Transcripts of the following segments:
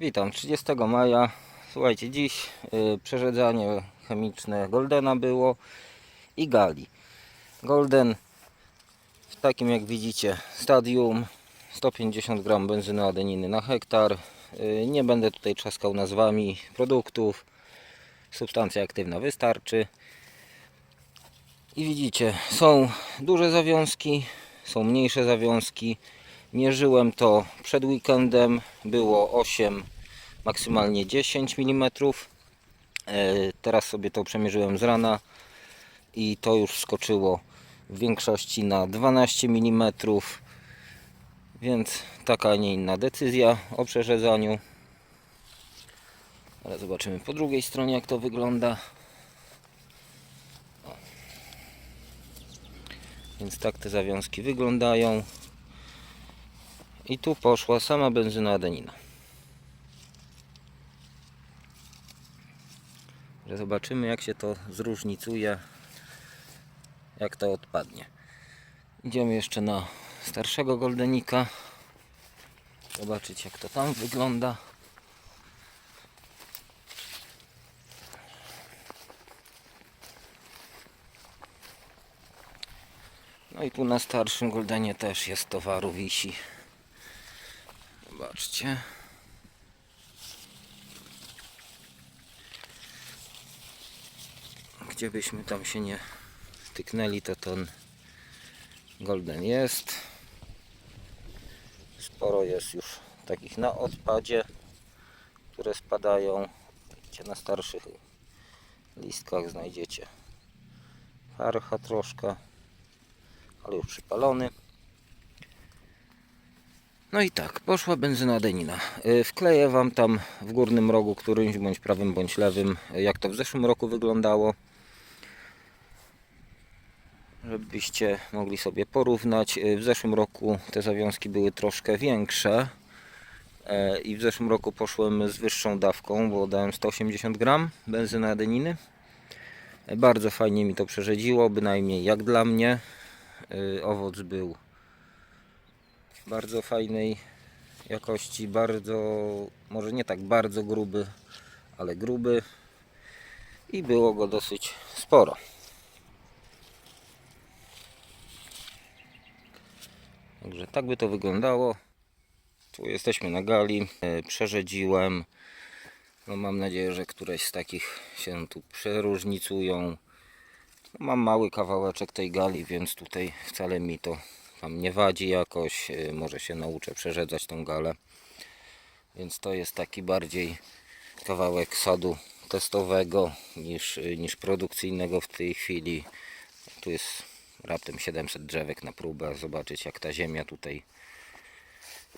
Witam, 30 maja. Słuchajcie, dziś y, przerzedzanie chemiczne Goldena było i Gali. Golden w takim jak widzicie stadium 150 gram benzyny adeniny na hektar. Y, nie będę tutaj trzaskał nazwami produktów. Substancja aktywna wystarczy. I widzicie, są duże zawiązki, są mniejsze zawiązki. Mierzyłem to przed weekendem, było 8, maksymalnie 10 mm. Teraz sobie to przemierzyłem z rana i to już skoczyło w większości na 12 mm. Więc taka, a nie inna decyzja o przerzedzaniu. Ale zobaczymy po drugiej stronie jak to wygląda. Więc tak te zawiązki wyglądają. I tu poszła sama benzyna adenina. Zobaczymy jak się to zróżnicuje, jak to odpadnie. Idziemy jeszcze na starszego goldenika. Zobaczyć jak to tam wygląda. No i tu na starszym goldenie też jest towaru wisi. Zobaczcie. Gdzie byśmy tam się nie styknęli, to ten golden jest. Sporo jest już takich na odpadzie, które spadają. Gdzie na starszych listkach znajdziecie harcha troszkę, ale już przypalony. No i tak, poszła benzyna adenina. Y, Wkleję Wam tam w górnym rogu którymś, bądź prawym, bądź lewym, y, jak to w zeszłym roku wyglądało. Żebyście mogli sobie porównać. Y, W zeszłym roku te zawiązki były troszkę większe. I w zeszłym roku poszłem z wyższą dawką, bo dałem 180 gram benzyny adeniny. Bardzo fajnie mi to przerzedziło, bynajmniej jak dla mnie. Owoc był bardzo fajnej jakości, bardzo, może nie tak bardzo gruby, ale gruby i było go dosyć sporo. Także tak by to wyglądało. Tu jesteśmy na gali, E, przerzedziłem. No mam nadzieję, że któreś z takich się tu przeróżnicują. No mam mały kawałeczek tej gali, więc tutaj wcale mi to tam nie wadzi jakoś. y, Może się nauczę przerzedzać tą galę. Więc to jest taki bardziej kawałek sadu testowego niż, y, niż produkcyjnego w tej chwili. Tu jest raptem 700 drzewek na próbę. Zobaczyć jak ta ziemia tutaj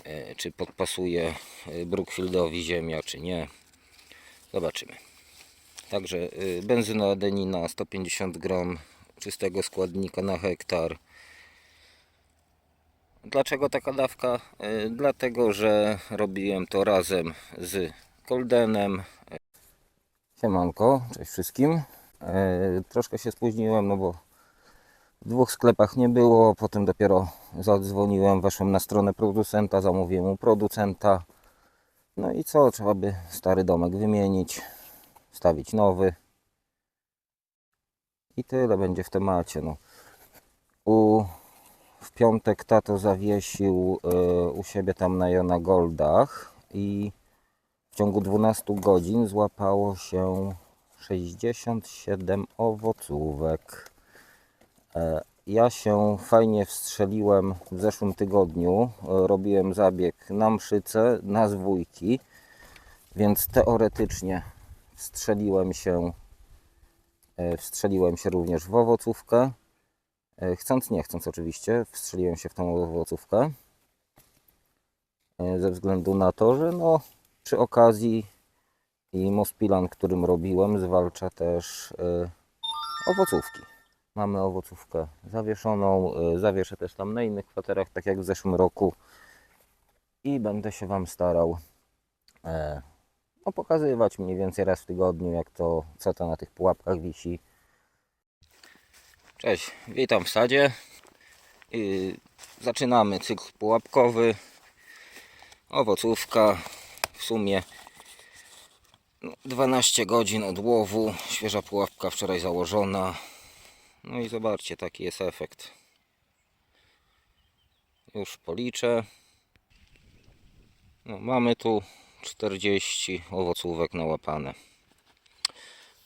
e, czy podpasuje y, Brookfieldowi ziemia czy nie. Zobaczymy. Także y, benzyna adenina 150 gram czystego składnika na hektar. Dlaczego taka dawka? Y, Dlatego, że robiłem to razem z Goldenem. Siemanko, cześć wszystkim. Y, Troszkę się spóźniłem, no bo w dwóch sklepach nie było. Potem dopiero zadzwoniłem, weszłem na stronę producenta, zamówiłem u producenta. No i co? Trzeba by stary domek wymienić, stawić nowy. I tyle będzie w temacie. No. U, piątek tato zawiesił e, u siebie tam na Jona Goldach i w ciągu 12 godzin złapało się 67 owocówek. E, ja się fajnie wstrzeliłem w zeszłym tygodniu. E, robiłem zabieg na mszyce, na zwójki, więc teoretycznie wstrzeliłem się wstrzeliłem się również w owocówkę. E, Chcąc, nie chcąc oczywiście, wstrzeliłem się w tą owocówkę. E, Ze względu na to, że no, przy okazji i Mospilan, którym robiłem, zwalcza też e, owocówki. Mamy owocówkę zawieszoną. Zawieszę też tam na innych kwaterach, tak jak w zeszłym roku. I będę się Wam starał no, pokazywać mniej więcej raz w tygodniu, jak to, co to na tych pułapkach wisi. Cześć, witam w sadzie. Zaczynamy cykl pułapkowy. Owocówka w sumie no, 12 godzin odłowu. Świeża pułapka wczoraj założona. No i zobaczcie, taki jest efekt. Już policzę. No, mamy tu 40 owocówek nałapane.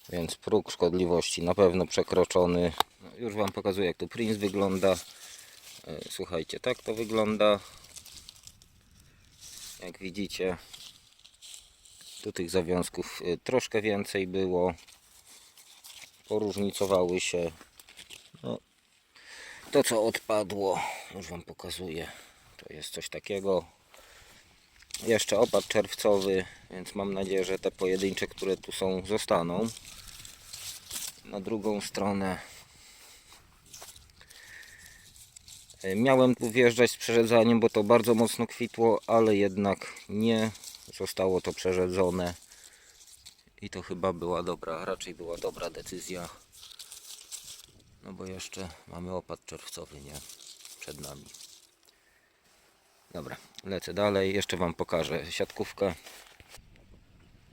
Więc próg szkodliwości na pewno przekroczony. No, już Wam pokazuję jak tu Prince wygląda. E, Słuchajcie, tak to wygląda. Jak widzicie, tu tych zawiązków e, troszkę więcej było. Poróżnicowały się. No, to co odpadło, już Wam pokazuję. To jest coś takiego. Jeszcze opad czerwcowy, więc mam nadzieję, że te pojedyncze, które tu są, zostaną. Na drugą stronę E, Miałem tu wjeżdżać z przerzedzaniem, bo to bardzo mocno kwitło, ale jednak nie zostało to przerzedzone. I to chyba była dobra, raczej była dobra decyzja. No bo jeszcze mamy opad czerwcowy, nie? Przed nami. Dobra, lecę dalej. Jeszcze Wam pokażę siatkówkę.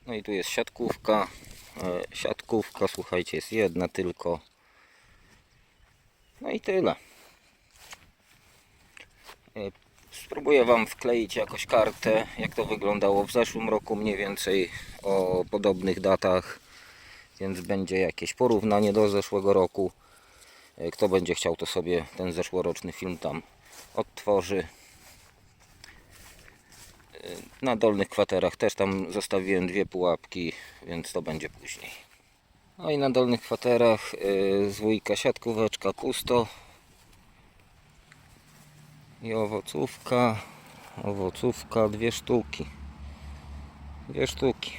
No i tu jest siatkówka. E, Siatkówka, słuchajcie, jest jedna tylko. No i tyle. E, Spróbuję Wam wkleić jakoś kartę, jak to wyglądało w zeszłym roku, mniej więcej o podobnych datach, więc będzie jakieś porównanie do zeszłego roku. E, Kto będzie chciał, to sobie ten zeszłoroczny film tam odtworzy. Na dolnych kwaterach też tam zostawiłem dwie pułapki, więc to będzie później. No i na dolnych kwaterach e, z wujka siatkóweczka pusto, i owocówka, owocówka, dwie sztuki. Dwie sztuki.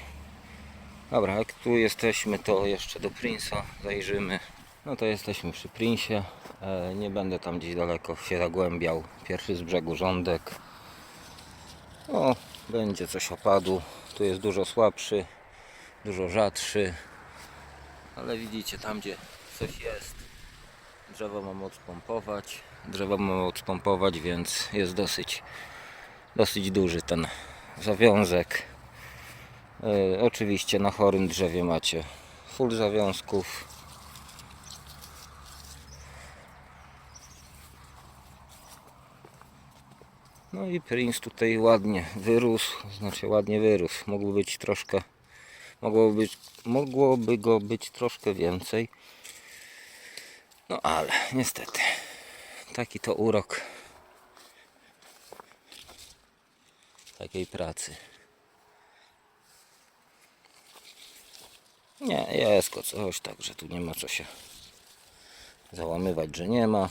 Dobra, jak tu jesteśmy, to jeszcze do Prince'a zajrzymy. No to jesteśmy przy Prince'ie. E, nie będę tam gdzieś daleko się zagłębiał. Pierwszy z brzegu rządek. O, będzie coś opadu. Tu jest dużo słabszy, dużo rzadszy. Ale widzicie, tam gdzie coś jest, drzewo mam odpompować. Drzewo mam odpompować, więc jest dosyć, dosyć duży ten zawiązek. E, oczywiście na chorym drzewie macie full zawiązków. No i Prince tutaj ładnie wyrósł, znaczy ładnie wyrósł. Mógłby być troszkę, mogłoby być, mogłoby go być troszkę więcej. No ale niestety taki to urok takiej pracy. Nie, jest ko coś, także tu nie ma co się załamywać, że nie ma.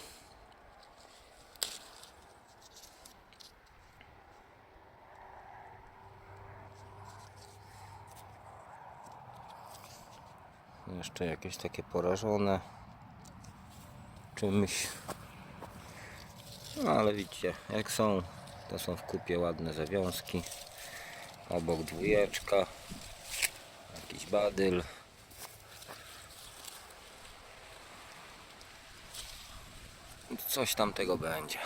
Jeszcze jakieś takie porażone czymś. No ale widzicie, jak są, to są w kupie ładne zawiązki. Obok dwójeczka, jakiś badyl. Coś tam tego będzie.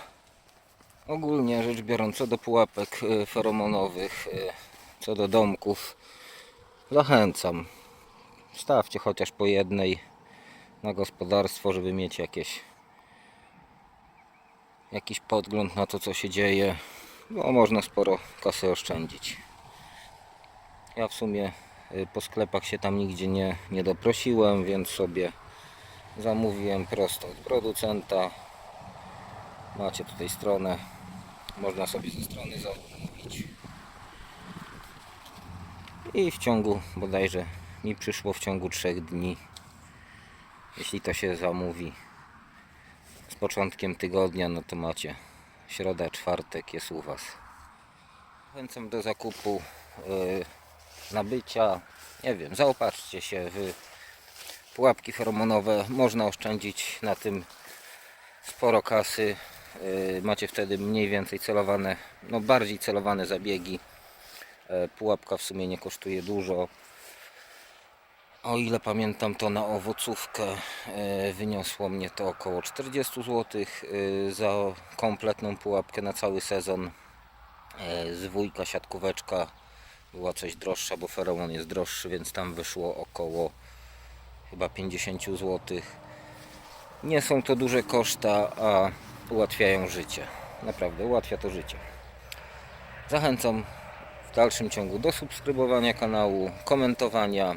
Ogólnie rzecz biorąc, co do pułapek y, feromonowych, y, co do domków, zachęcam. Stawcie chociaż po jednej na gospodarstwo, żeby mieć jakieś jakiś podgląd na to, co się dzieje, bo można sporo kasy oszczędzić. Ja w sumie y, po sklepach się tam nigdzie nie, nie doprosiłem, więc sobie zamówiłem prosto od producenta. Macie tutaj stronę, można sobie ze strony zamówić. I w ciągu bodajże mi przyszło w ciągu 3 dni, jeśli to się zamówi z początkiem tygodnia, no to macie środa, czwartek jest u Was. Zachęcam do zakupu yy, nabycia, nie wiem, zaopatrzcie się w pułapki feromonowe, można oszczędzić na tym sporo kasy. Yy, macie wtedy mniej więcej celowane, no bardziej celowane zabiegi. Yy, pułapka w sumie nie kosztuje dużo. O ile pamiętam, to na owocówkę e, wyniosło mnie to około 40 zł e, za kompletną pułapkę na cały sezon. E, Z wujka siatkóweczka była coś droższa, bo feromon jest droższy, więc tam wyszło około chyba 50 zł. Nie są to duże koszta, a ułatwiają życie. Naprawdę ułatwia to życie. Zachęcam w dalszym ciągu do subskrybowania kanału, komentowania